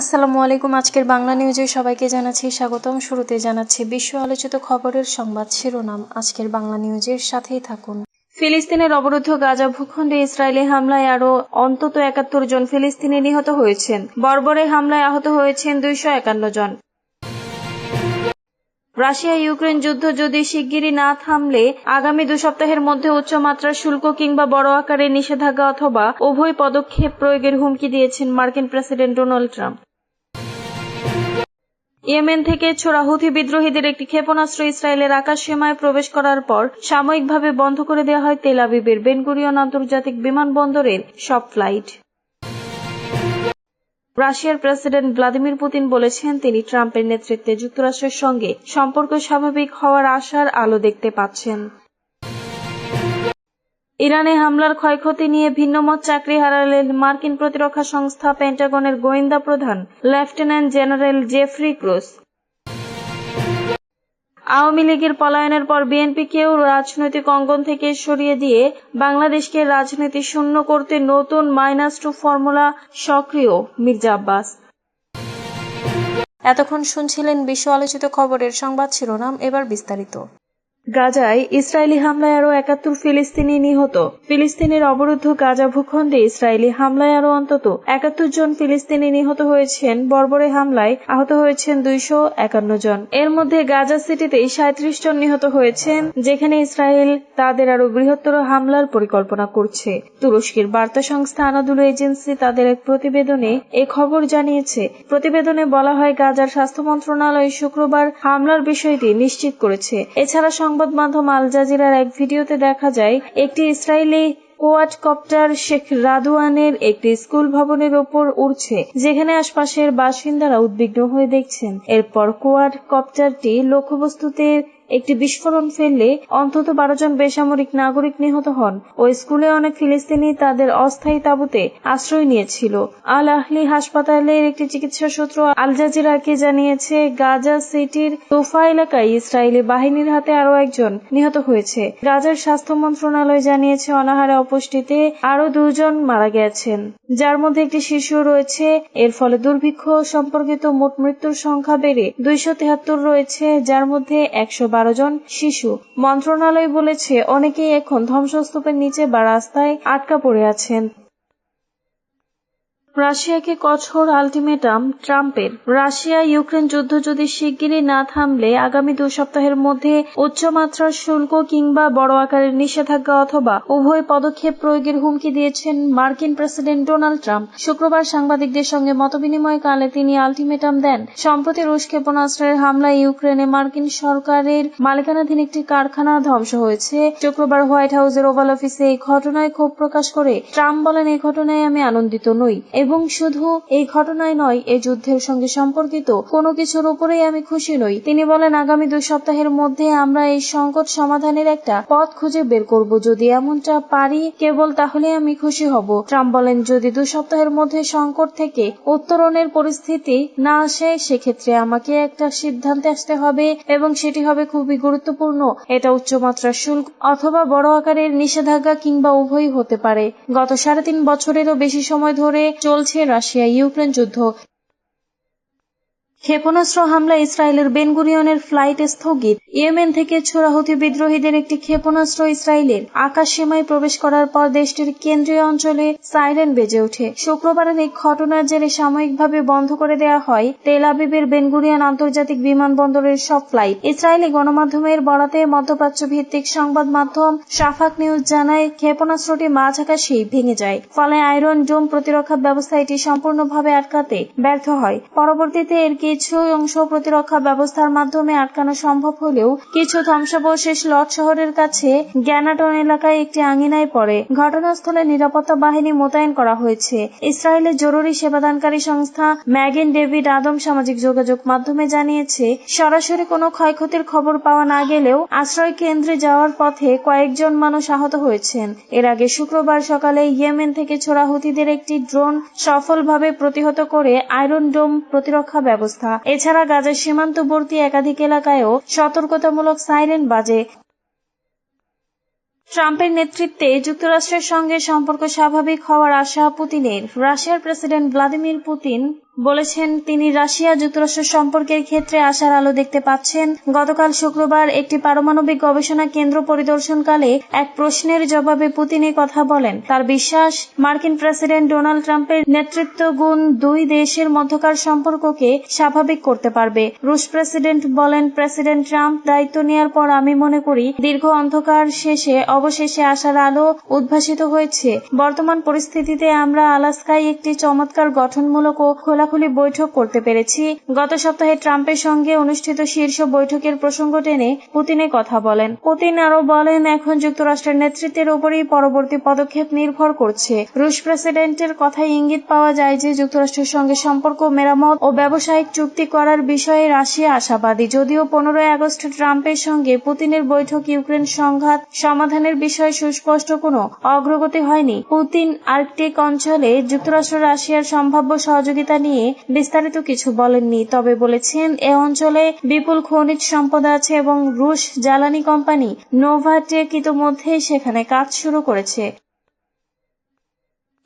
আসসালামু আলাইকুম, আজকের বাংলা নিউজে সবাইকে জানাচ্ছি স্বাগতম। শুরুতে জানাচ্ছি বিশ্ব আলোচিত খবরের সংবাদ শিরোনাম। আজকের বাংলা নিউজের সাথেই থাকুন। ফিলিস্তিনের অবরুদ্ধ গাজা ভূখণ্ডে ইসরায়েলি হামলায় আরও অন্তত একাত্তর জন ফিলিস্তিনি নিহত হয়েছেন। বর্বরে হামলায় আহত হয়েছেন দুইশো একান্ন জন। রাশিয়া ইউক্রেন যুদ্ধ যদি শিগগিরই না থামলে, আগামী দু সপ্তাহের মধ্যে উচ্চমাত্রার শুল্ক কিংবা বড় আকারের নিষেধাজ্ঞা অথবা উভয় পদক্ষেপ প্রয়োগের হুমকি দিয়েছেন মার্কিন প্রেসিডেন্ট ডোনাল্ড ট্রাম্প। ইয়েমেন থেকে ছোড়া হুথি বিদ্রোহীদের একটি ক্ষেপণাস্ত্র ইসরায়েলের আকাশ সীমায় প্রবেশ করার পর সাময়িকভাবে বন্ধ করে দেওয়া হয় তেল আবিবের বেনগুরিয়ন আন্তর্জাতিক বিমানবন্দরের সব ফ্লাইট। রাশিয়ার প্রেসিডেন্ট ভ্লাদিমির পুতিন বলেছেন, তিনি ট্রাম্পের নেতৃত্বে যুক্তরাষ্ট্রের সঙ্গে সম্পর্ক স্বাভাবিক হওয়ার আশার আলো দেখতে পাচ্ছেন। ইরানে হামলার ক্ষয়ক্ষতি নিয়ে ভিন্নমত চাকরি হারালেন মার্কিন প্রতিরক্ষা সংস্থা পেন্টাগনের গোয়েন্দা প্রধান lieutenant general Jeffrey Kruse Awami লীগের পলায়নের পর বিএনপিকেও রাজনৈতিক অঙ্গন থেকে সরিয়ে দিয়ে বাংলাদেশকে রাজনীতি শূন্য করতে নতুন মাইনাস টু ফর্মুলা সক্রিয় মির্জা আব্বাস। এতক্ষণ শুনছিলেন বিশ্ব আলোচিত খবরের সংবাদ শিরোনাম, এবার বিস্তারিত। গাজায় ইসরায়েলি হামলায় আরও একাত্তর ফিলিস্তিনি নিহত। ফিলিস্তিনের অবরুদ্ধ গাজা ভূখণ্ডে ইসরায়েলি হামলায় আরও অন্তত একাত্তর জন ফিলিস্তিনি নিহত হয়েছেন। বর্বরে হামলায় আহত হয়েছেন দুইশো একান্ন জন। এর মধ্যে গাজা সিটিতেই সাঁত্রিশ জন নিহত হয়েছেন, যেখানে ইসরায়েল তাদের আরও বৃহত্তর হামলার পরিকল্পনা করছে। তুরস্কের বার্তা সংস্থা আনাদুলু এজেন্সি তাদের এক প্রতিবেদনে এ খবর জানিয়েছে। প্রতিবেদনে বলা হয়, গাজার স্বাস্থ্য মন্ত্রণালয় শুক্রবার হামলার বিষয়টি নিশ্চিত করেছে। এছাড়া সংবাদ মাধ্যম আল জাজিরার এক ভিডিওতে দেখা যায়, একটি ইসরায়েলি কোয়াডকপ্টার শেখ রাদুয়ানের একটি স্কুল ভবনের ওপর উড়ছে, যেখানে আশপাশের বাসিন্দারা উদ্বিগ্ন হয়ে দেখছেন। এরপর কোয়াড কপ্টারটি লক্ষ্যবস্তুতে একটি বিস্ফোরণ ফেললে অন্তত বারো জন বেসামরিক নাগরিক নিহত হন ওই স্কুলে অনেক ফিলিস্তিনি তাদের অস্থায়ী তাঁবুতে আশ্রয় নিয়েছিল। আল আহলি হাসপাতালের একটি চিকিৎসা সূত্র আল জাজিরাকে জানিয়েছে, গাজা সিটির তোফা এলাকায় ইসরায়েলি বাহিনীর হাতে আরও একজন নিহত হয়েছে। গাজার স্বাস্থ্য মন্ত্রণালয় জানিয়েছে, অনাহারে অপুষ্টিতে আরও দুজন মারা গেছেন। যার মধ্যে একটি শিশু রয়েছে। এর ফলে দুর্ভিক্ষ, সম্পর্কিত মোট মৃত্যুর সংখ্যা বেড়ে দুইশো রয়েছে, যার মধ্যে একশো বারো জন শিশু। মন্ত্রণালয় বলেছে অনেকেই এখন ধ্বংসস্তূপের নিচে বা রাস্তায় আটকা পড়ে আছেন। রাশিয়াকে কঠোর আলটিমেটাম ট্রাম্পের। রাশিয়া ইউক্রেন যুদ্ধ যদি শিগগিরই না থামলে আগামী দু সপ্তাহের মধ্যে উচ্চমাত্রার শুল্ক কিংবা বড় আকারের নিষেধাজ্ঞা অথবা উভয় পদক্ষেপ প্রয়োগের হুমকি দিয়েছেন মার্কিন প্রেসিডেন্ট ডোনাল্ড ট্রাম্প। শুক্রবার সাংবাদিকদের সঙ্গে মতবিনিময়কালে তিনি আলটিমেটাম দেন। সম্প্রতি রুশ ক্ষেপণাস্ত্রের হামলায় ইউক্রেনে মার্কিন সরকারের মালিকানাধীন একটি কারখানা ধ্বংস হয়েছে। শুক্রবার হোয়াইট হাউসের ওভাল অফিসে এই ঘটনায় ক্ষোভ প্রকাশ করে ট্রাম্প বলেন এই ঘটনায় আমি আনন্দিত নই। এবং শুধু এই ঘটনায় নয় এই যুদ্ধের সঙ্গে সম্পর্কিত কোনো কিছুর উপরেই আমি খুশি নই। তিনি বলেন, আগামী দুই সপ্তাহের মধ্যে আমরা এই সংকট সমাধানের একটা পথ খুঁজে বের করব। যদি এমনটা পারি কেবল তাহলে আমি খুশি হব। ট্রাম্প বলেন, যদি দুই সপ্তাহের মধ্যে সংকট থেকে উত্তরণের পরিস্থিতি না আসে, সেক্ষেত্রে আমাকে একটা সিদ্ধান্তে আসতে হবে এবং সেটি হবে খুবই গুরুত্বপূর্ণ। এটা উচ্চমাত্রার শুল্ক অথবা বড় আকারের নিষেধাজ্ঞা কিংবা উভয়ই হতে পারে। গত সাড়ে তিন বছরেরও বেশি সময় ধরে চলছে রাশিয়া ইউক্রেন যুদ্ধ। ক্ষেপণাস্ত্র হামলা ইসরায়েলের বেনগুরিয়নের ফ্লাইট স্থগিত। ইয়েমেন থেকে ছোড়া হুতি বিদ্রোহীদের একটি ক্ষেপণাস্ত্র ইসরায়েলের আকাশ সীমায় প্রবেশ করার পর দেশটির কেন্দ্রীয় অঞ্চলে সাইরেন বেজে ওঠে। শুক্রবারের এই ঘটনার জেরে সাময়িকভাবে বন্ধ করে দেওয়া হয় তেল আবিবের বেনগুরিয়ান আন্তর্জাতিক বিমানবন্দরের সব ফ্লাইট। ইসরায়েলি গণমাধ্যমের বরাতে মধ্যপ্রাচ্য ভিত্তিক সংবাদ মাধ্যম সাফাক নিউজ জানায়, ক্ষেপণাস্ত্রটি মাঝ আকাশেই ভেঙে যায়। ফলে আয়রন ডোম প্রতিরক্ষা ব্যবস্থা এটি সম্পূর্ণভাবে আটকাতে ব্যর্থ হয়। পরবর্তীতে এর কিছু অংশ প্রতিরক্ষা ব্যবস্থার মাধ্যমে আটকানো সম্ভব হলেও কিছু ধ্বংসাবশেষ লট শহরের কাছে গ্যানাটন এলাকায় একটি আঙিনায় পড়ে। ঘটনাস্থলে নিরাপত্তা বাহিনী মোতায়েন করা হয়েছে। ইসরায়েলের জরুরি সেবাদানকারী সংস্থা ম্যাগেন ডেভিড আদম সামাজিক যোগাযোগ মাধ্যমে জানিয়েছে, সরাসরি কোনো ক্ষয়ক্ষতির খবর পাওয়া না গেলেও আশ্রয় কেন্দ্রে যাওয়ার পথে কয়েকজন মানুষ আহত হয়েছেন। এর আগে শুক্রবার সকালে ইয়েমেন থেকে ছোড়া হুতিদের একটি ড্রোন সফলভাবে প্রতিহত করে আয়রন ডোম প্রতিরক্ষা ব্যবস্থা এছাড়া গাজার সীমান্তবর্তী একাধিক এলাকায়ও সতর্কতামূলক সাইরেন বাজে। ট্রাম্পের নেতৃত্বে যুক্তরাষ্ট্রের সঙ্গে সম্পর্ক স্বাভাবিক হওয়ার আশা পুতিনের। রাশিয়ার প্রেসিডেন্ট ভ্লাদিমির পুতিন বলেছেন, তিনি রাশিয়া যুক্তরাষ্ট্র সম্পর্কের ক্ষেত্রে আশার আলো দেখতে পাচ্ছেন। গতকাল শুক্রবার একটি পারমাণবিক গবেষণা কেন্দ্র পরিদর্শনকালে এক প্রশ্নের জবাবে পুতিন কথা বলেন। তার বিশ্বাস, মার্কিন প্রেসিডেন্ট ডোনাল্ড ট্রাম্পের নেতৃত্ব গুণ দুই দেশের মধ্যকার সম্পর্ককে স্বাভাবিক করতে পারবে। রুশ প্রেসিডেন্ট বলেন, প্রেসিডেন্ট ট্রাম্প দায়িত্ব নেওয়ার পর আমি মনে করি, দীর্ঘ অন্ধকার শেষে অবশেষে আসার আলো উদ্ভাসিত হয়েছে। বর্তমান পরিস্থিতিতে আমরা আলাস্কায় একটি চমৎকার গঠনমূলক ও খোলাখুলি বৈঠক করতে পেরেছি। গত সপ্তাহে ট্রাম্পের সঙ্গে অনুষ্ঠিত শীর্ষ বৈঠকের প্রসঙ্গ টেনে পুতিনে কথা বলেন। পুতিন আরও বলেন, এখন যুক্তরাষ্ট্রের নেতৃত্বের উপরই পরবর্তী পদক্ষেপ নির্ভর করছে। রুশ প্রেসিডেন্টের কথায় ইঙ্গিত পাওয়া যায় যে, যুক্তরাষ্ট্রের সঙ্গে সম্পর্ক, মেরামত ও ব্যবসায়িক চুক্তি করার বিষয়ে রাশিয়া আশাবাদী। যদিও পনেরোই আগস্ট ট্রাম্পের সঙ্গে পুতিনের বৈঠক ইউক্রেন সংঘাত সমাধানের বিষয়ে সুস্পষ্ট কোনো অগ্রগতি হয়নি। পুতিন আর্কটিক অঞ্চলে যুক্তরাষ্ট্র রাশিয়ার সম্ভাব্য সহযোগিতা নিয়ে বিস্তারিত কিছু বলেননি, তবে বলেছেন, এ অঞ্চলে বিপুল খনিজ সম্পদ আছে এবং রুশ জ্বালানি কোম্পানি নোভাটেক ইতোমধ্যেই সেখানে কাজ শুরু করেছে।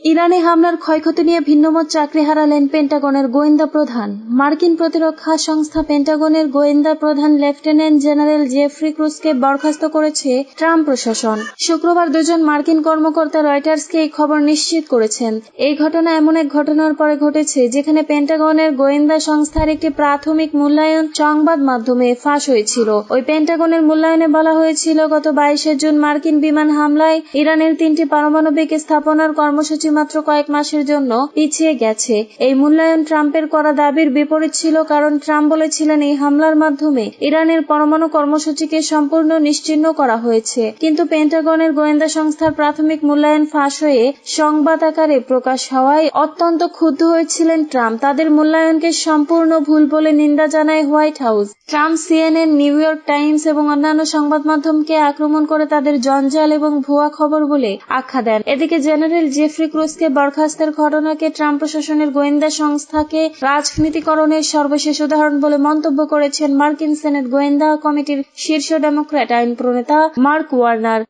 ইরানে হামলার ক্ষয়ক্ষতি নিয়ে ভিন্নমত চাকরি হারালেন পেন্টাগনের গোয়েন্দা প্রধান। মার্কিন প্রতিরক্ষা সংস্থা পেন্টাগনের গোয়েন্দা প্রধান লেফটেন্যান্ট জেনারেল জেফ্রি ক্রুজকে বরখাস্ত করেছে ট্রাম্প প্রশাসন। শুক্রবার দুজন মার্কিন কর্মকর্তা রয়টার্সকে এই খবর নিশ্চিত করেছেন। এই ঘটনা এমন এক ঘটনার পরে ঘটেছে যেখানে পেন্টাগনের গোয়েন্দা সংস্থার একটি প্রাথমিক মূল্যায়ন সংবাদ মাধ্যমে ফাঁস হয়েছিল। ওই পেন্টাগনের মূল্যায়নে বলা হয়েছিল, গত বাইশে জুন মার্কিন বিমান হামলায় ইরানের তিনটি পারমাণবিক স্থাপনার কর্মসূচি মাত্র কয়েক মাসের জন্য পিছিয়ে গেছে। এই মূল্যায়ন ট্রাম্পের করা দাবির বিপরীত ছিল কারণ ট্রাম্প বলেছিলেন এই হামলার মাধ্যমে ইরানের পরমাণু কর্মসূচিকে সম্পূর্ণ নিশ্চিহ্ন করা হয়েছে। কিন্তু পেন্টাগনের গোয়েন্দা সংস্থার প্রাথমিক মূল্যায়ন ফাঁস হয়ে সংবাদ আকারে প্রকাশ হওয়ায় অত্যন্ত ক্ষুব্ধ হয়েছিলেন ট্রাম্প। তাদের মূল্যায়নকে সম্পূর্ণ ভুল বলে নিন্দা জানায় White House. Trump CNN, New York Times এবং অন্যান্য সংবাদ মাধ্যমকে আক্রমণ করে তাদের জঞ্জাল এবং ভুয়া খবর বলে আখ্যা দেন। এদিকে জেনারেল জেফ্রি ক্রুজকে বরখাস্তের ঘটনাকে ট্রাম্প প্রশাসনের গোয়েন্দা সংস্থাকে রাজনীতিকরণের সর্বশেষ উদাহরণ বলে মন্তব্য করেছেন মার্কিন সেনেট গোয়েন্দা কমিটির শীর্ষ ডেমোক্র্যাট আইন প্রণেতা মার্ক ওয়ার্নার।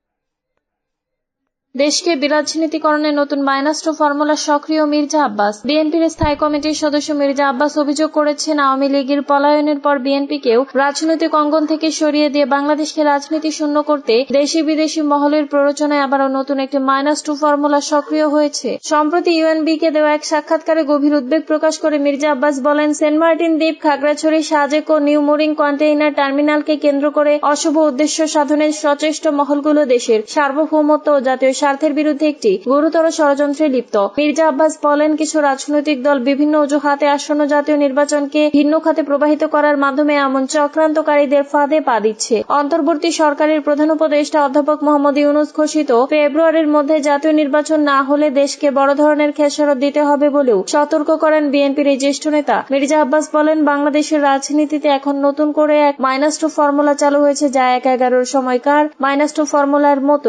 দেশকে বিরাজনীতিকরণের নতুন মাইনাস্ট্রো ফর্মুলা সক্রিয় মির্জা আব্বাস। বিএনপির স্থায়ী কমিটির সদস্য মির্জা আব্বাস অভিযোগ করেছেন, আওয়ামী লীগের পলায়নের পর বিএনপিকেও রাজনৈতিক অঙ্গন থেকে সরিয়ে দিয়ে বাংলাদেশকে রাজনীতি শূন্য করতে দেশি বিদেশি মহলের প্ররোচনায় আবারও নতুন একটি মাইনাস টু ফর্মুলা সক্রিয় হয়েছে। সম্প্রতি ইউএনবিকে দেওয়া এক সাক্ষাৎকারে গভীর উদ্বেগ প্রকাশ করে মির্জা আব্বাস বলেন, সেন্ট মার্টিন দ্বীপ, খাগড়াছড়ি, সাজেক ও নিউ মোরিং কন্টেইনার টার্মিনালকে কেন্দ্র করে অশুভ উদ্দেশ্য সাধনের সচেষ্ট মহলগুলো দেশের সার্বভৌমত্ব ও জাতীয় স্বার্থের বিরুদ্ধে একটি গুরুতর ষড়যন্ত্রে লিপ্ত। মির্জা আব্বাস বলেন, কিছু রাজনৈতিক দল বিভিন্ন অজুহাতে আসন্ন জাতীয় নির্বাচনকে ভিন্ন খাতে প্রবাহিত করার মাধ্যমে এমন চক্রান্তকারীদের ফাঁদে পা দিচ্ছে। অন্তর্বর্তী সরকারের প্রধান উপদেষ্টা অধ্যাপক মোহাম্মদ ইউনুস ঘোষিত, ফেব্রুয়ারির মধ্যে জাতীয় নির্বাচন না হলে দেশকে বড় ধরনের খেসারত দিতে হবে বলেও সতর্ক করেন বিএনপির এই জ্যেষ্ঠ নেতা। মির্জা আব্বাস বলেন, বাংলাদেশের রাজনীতিতে এখন নতুন করে এক মাইনাস টু ফর্মুলা চালু হয়েছে যা এক এগারোর সময়কার মাইনাস টু ফর্মুলার মতোই।